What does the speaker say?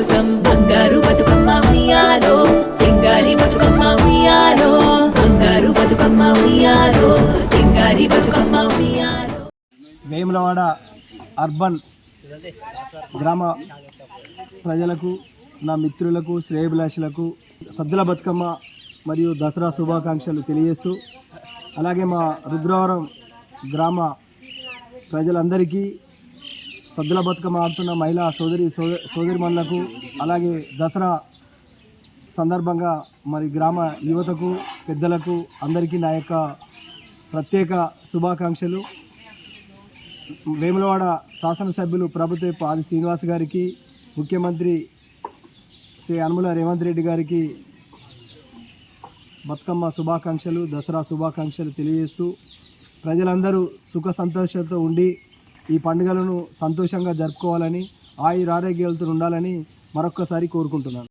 కోసం బంగారు బతుకమ్మ ఉయ్యాలో సింగారి బతుకమ్మ ఉయ్యాలో బంగారు బతుకమ్మ ఉయ్యాలో సింగారి బతుకమ్మ ఉయ్యాలో. వేములవాడ అర్బన్ గ్రామ ప్రజలకు నా మిత్రులకు శ్రేయభిలాషులకు సద్దుల బతుకమ్మ మరియు దసరా శుభాకాంక్షలు తెలియజేస్తూ అలాగే మా రుద్రవరం గ్రామ ప్రజలందరికీ సద్దుల బతుకమ్మ ఆడుతున్న మహిళా సోదరి సోదరి సోదరిమణులకు అలాగే దసరా సందర్భంగా మరి గ్రామ యువతకు పెద్దలకు అందరికీ నా యొక్క ప్రత్యేక శుభాకాంక్షలు. వేములవాడ శాసనసభ్యులు ప్రభుత్వ ఆది శ్రీనివాస్ గారికి ముఖ్యమంత్రి శ్రీ అనుముల రేవంత్ రెడ్డి గారికి బతుకమ్మ శుభాకాంక్షలు దసరా శుభాకాంక్షలు తెలియజేస్తూ ప్రజలందరూ సుఖ సంతోషంతో ఉండి ఈ పండుగలను సంతోషంగా జరుపుకోవాలని ఆయుర ఆరోగ్యాలతో ఉండాలని మరొక్కసారి కోరుకుంటున్నాను.